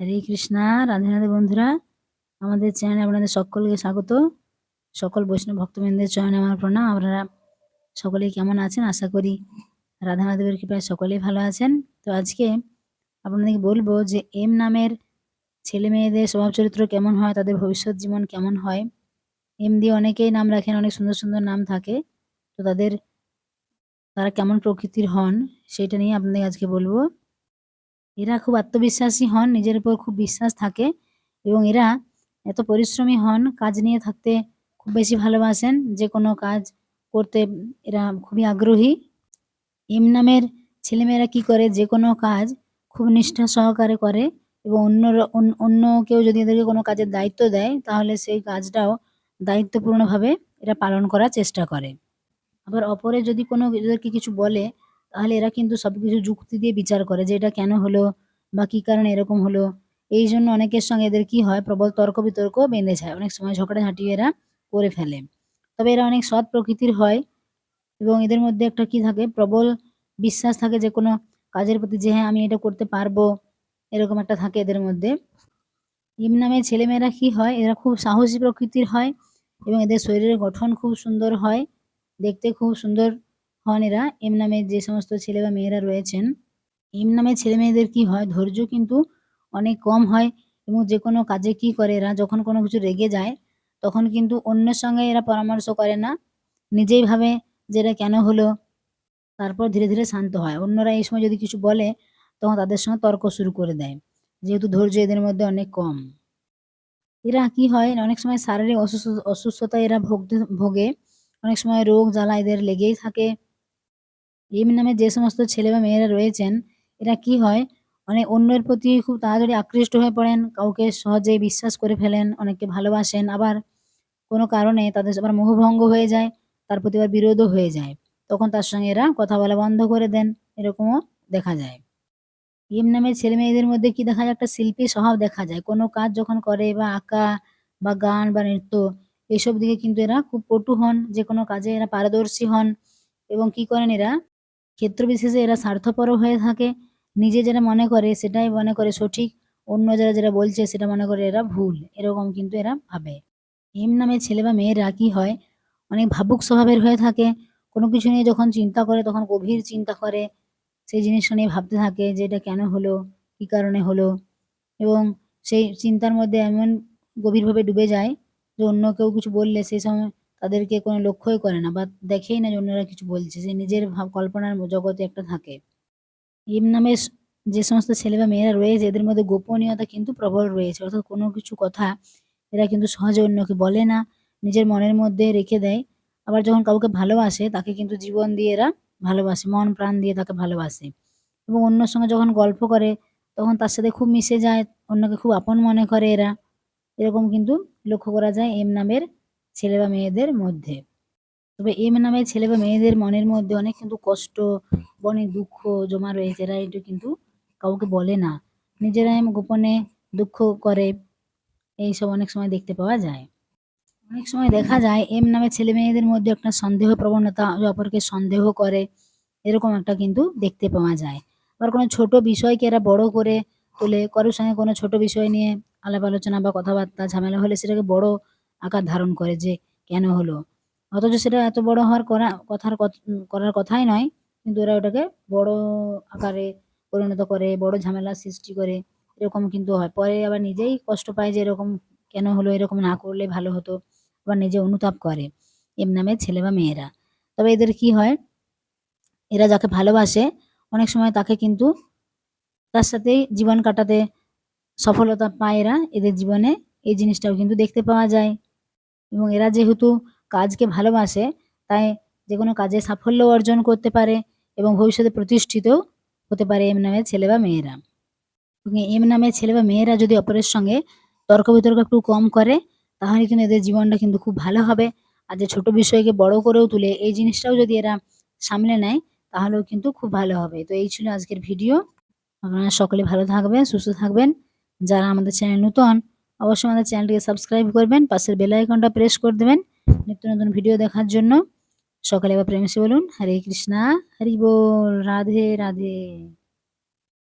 হরে কৃষ্ণা, রাধে রাধে বন্ধুরা। আমাদের চ্যানেলে আপনাদের সকলকে স্বাগত। সকল বৈষ্ণব ভক্তবৃন্দের চয়নে আমার প্রণাম। আপনারা সকলেই কেমন আছেন? আশা করি রাধা মাধবের কৃপায় সকলেই ভালো আছেন। তো আজকে আপনাদেরকে বলব যে এম নামের ছেলে মেয়েদের স্বভাব চরিত্র কেমন হয়, তাদের ভবিষ্যৎ জীবন কেমন হয়। এম দিয়ে অনেকেই নাম রাখেন, অনেক সুন্দর সুন্দর নাম থাকে। তো তাদের তারা কেমন প্রকৃতির হন, সেটা নিয়ে আপনাদের আজকে বলব। এরা খুব আত্মবিশ্বাসী হন, নিজের উপর খুব বিশ্বাস থাকে এবং এরা এত পরিশ্রমী হন, কাজ নিয়ে থাকতে খুব বেশি ভালোবাসেন, যে কোনো কাজ করতে এরা খুবই আগ্রহী। এম নামের ছেলেমেয়েরা কি করে? যে কোনো কাজ খুব নিষ্ঠা সহকারে করে এবং অন্য অন্য কেউ যদি এদেরকে কোনো কাজের দায়িত্ব দেয়, তাহলে সেই কাজটাও দায়িত্বপূর্ণভাবে এরা পালন করার চেষ্টা করে। আবার অপরে যদি কোনো এদেরকে কিছু বলে তাহলে এরা কিন্তু সব কিছু যুক্তি দিয়ে বিচার করে যে এটা কেন হলো বা কী কারণে এরকম হলো। এই জন্য অনেকের সঙ্গে এদের কি হয়, প্রবল তর্ক বিতর্ক বেঁধে যায়। অনেক সময় ঝগড়াঝাঁটি এরা করে ফেলে। তবে এরা অনেক সৎ প্রকৃতির হয় এবং এদের মধ্যে একটা কি থাকে, প্রবল বিশ্বাস থাকে যে কোনো কাজের প্রতি যে হ্যাঁ আমি এটা করতে পারব, এরকম একটা থাকে এদের মধ্যে। ইম নামে ছেলেমেয়েরা কি হয়, এরা খুব সাহসী প্রকৃতির হয় এবং এদের শরীরের গঠন খুব সুন্দর হয়, দেখতে খুব সুন্দর হন এরা এম নামের যে সমস্ত ছেলে বা মেয়েরা রয়েছেন এম নামের ছেলে মেয়েদের কি হয়? ধৈর্য কিন্তু অনেক কম হয় এবং যে কোনো কাজে কি করে? এরা যখন কোনো কিছু রেগে যায়, তখন কিন্তু অন্যের সঙ্গে এরা পরামর্শ করে না। নিজেই ভাবে যে এটা কেন হলো? তারপর ধীরে ধীরে শান্ত হয়। অন্যরা এই সময় যদি কিছু বলে, তখন তাদের সঙ্গে তর্ক শুরু করে দেয়। যেহেতু ধৈর্য এদের মধ্যে অনেক কম। এরা কি হয়? অনেক সময় শারীরিক অসুস্থ অসুস্থতা এরা ভোগতে ভোগে। অনেক সময় রোগ, জ্বালা এদের লেগেই থাকে। এম নামে যে সমস্ত ছেলে বা মেয়েরা রয়েছেন, এরা কি হয়? অনেক অন্যের প্রতি খুব তাড়াতাড়ি আকৃষ্ট হয়ে পড়েন, কাউকে সহজেই বিশ্বাস করে ফেলেন, অনেককে ভালোবাসেন, আবার কোনো কারণে তাদের আবার মোহভঙ্গ হয়ে যায়, তার প্রতি আবার বিরোধও হয়ে যায়। তখন তার সঙ্গে এরা কথা বলা বন্ধ করে দেন, এরকমও দেখা যায়। এম নামের ছেলে মেয়েদের মধ্যে কি দেখা যায়? একটা শিল্পী স্বভাব দেখা যায়। কোনো কাজ যখন করে বা আঁকা বা গান বা নৃত্য, এসব দিকে কিন্তু এরা খুব পটু হন, যে কোনো কাজে এরা পারদর্শী হন, এবং কি করেন এরা? ক্ষেত্র বিশেষে এরা স্বার্থপরও হয়ে থাকে। নিজে যেটা মনে করে, সেটাই মনে করে সঠিক। অন্য যারা যেটা বলছে, সেটা মনে করে এরা ভুল। এরকম কিন্তু এরা ভাবে। এম নামে ছেলে বা মেয়েরা কি হয়? অনেক ভাবুক স্বভাবের হয়ে থাকে। কোনো কিছু নিয়ে যখন চিন্তা করে, তখন গভীর চিন্তা করে। সেই জিনিসটা নিয়ে ভাবতে থাকে যে, এটা কেন হলো? কী কারণে হলো? এবং সেই চিন্তার মধ্যে এমন গভীরভাবে ডুবে যায় যে, অন্য কেউ কিছু বললে, সেই সময় তাদেরকে কোনো লক্ষ্যই করে না, বা দেখেই না যে অন্যরা কিছু বলছে, যে নিজের কল্পনার জগতে একটা থাকে। ইম নামে যে সমস্ত ছেলে বা মেয়েরা রয়েছে, এদের মধ্যে গোপনীয়তা কিন্তু প্রবল রয়েছে। অর্থাৎ কোনো কিছু কথা এরা কিন্তু সহজে অন্যকে বলে না, নিজের মনের মধ্যে রেখে দেয়। আবার যখন কাউকে ভালোবাসে, তাকে কিন্তু জীবন দিয়ে এরা ভালোবাসে, মন প্রাণ দিয়ে তাকে ভালোবাসে। এবং অন্যর সঙ্গে যখন গল্প করে, তখন তার সাথে খুব মিশে যায়, অন্যকে খুব আপন মনে করে এরা। এরকম কিন্তু লক্ষ্য করা যায় এম নামের ছেলে বা মেয়েদের মধ্যে। তবে এম নামের ছেলে বা মেয়েদের মনের মধ্যে অনেক কিন্তু কষ্ট অনেক দুঃখ জমা রয়েছে। এরা এটা কিন্তু কাউকে বলে না। নিজেরাই গোপনে দুঃখ করে। এইসব অনেক সময় দেখতে পাওয়া যায়। অনেক সময় দেখা যায় এম নামে ছেলে মেয়েদের মধ্যে একটা সন্দেহ প্রবণতা অপরকে সন্দেহ করে এরকম একটা কিন্তু দেখতে পাওয়া যায়। আবার কোনো ছোট বিষয়কে এরা বড় করে তোলে কারোর সঙ্গে কোনো ছোট বিষয় নিয়ে আলাপ আলোচনা বা কথাবার্তা ঝামেলা হলে সেটাকে বড় আকার ধারণ করে যে কেন হলো? অথচ সেটা এত বড় হওয়ার করা, কথার করার কথাই নয়। কিন্তু ওরা ওটাকে বড় আকারে পরিণত করে, বড় ঝামেলার সৃষ্টি করে, এরকম কিন্তু হয়। পরে আবার নিজেই কষ্ট পায় যে এরকম কেন হলো, এরকম না করলে ভালো হতো, আবার নিজে অনুতাপ করে, এম নামে ছেলে বা মেয়েরা। তবে এদের কি হয়? এরা যাকে ভালোবাসে, অনেক সময় তাকে কিন্তু তার সাথেই জীবন কাটাতে সফলতা পায় এরা। এদের জীবনে এই জিনিসটাও কিন্তু দেখতে পাওয়া যায়। এবং এরা যেহেতু কাজকে ভালোবাসে, তাই যে কোনো কাজে সাফল্য অর্জন করতে পারে এবং ভবিষ্যতে প্রতিষ্ঠিতও হতে পারে এম নামের ছেলে বা মেয়েরা। এম নামের ছেলে বা মেয়েরা যদি অপরের সঙ্গে তর্ক বিতর্ক একটু কম করে, তাহলে কিন্তু এদের জীবনটা কিন্তু খুব ভালো হবে। আর যে ছোটো বিষয়কে বড় করেও তুলে এই জিনিসটাও যদি এরা সামলে নেয়, তাহলেও কিন্তু খুব ভালো হবে। তো এই ছিল আজকের ভিডিও। আপনারা সকলে ভালো থাকবেন, সুস্থ থাকবেন। যারা আমাদের চ্যানেল নতুন অবশ্যই আমাদের চ্যানেলটিকে সাবস্ক্রাইব করবেন, পাশের বেল আইকনটা প্রেস করে দেবেন নিত্য নতুন ভিডিও দেখার জন্য। সকালে এবার প্রেমসে বলুন, হরে কৃষ্ণা, হরি বল, রাধে রাধে।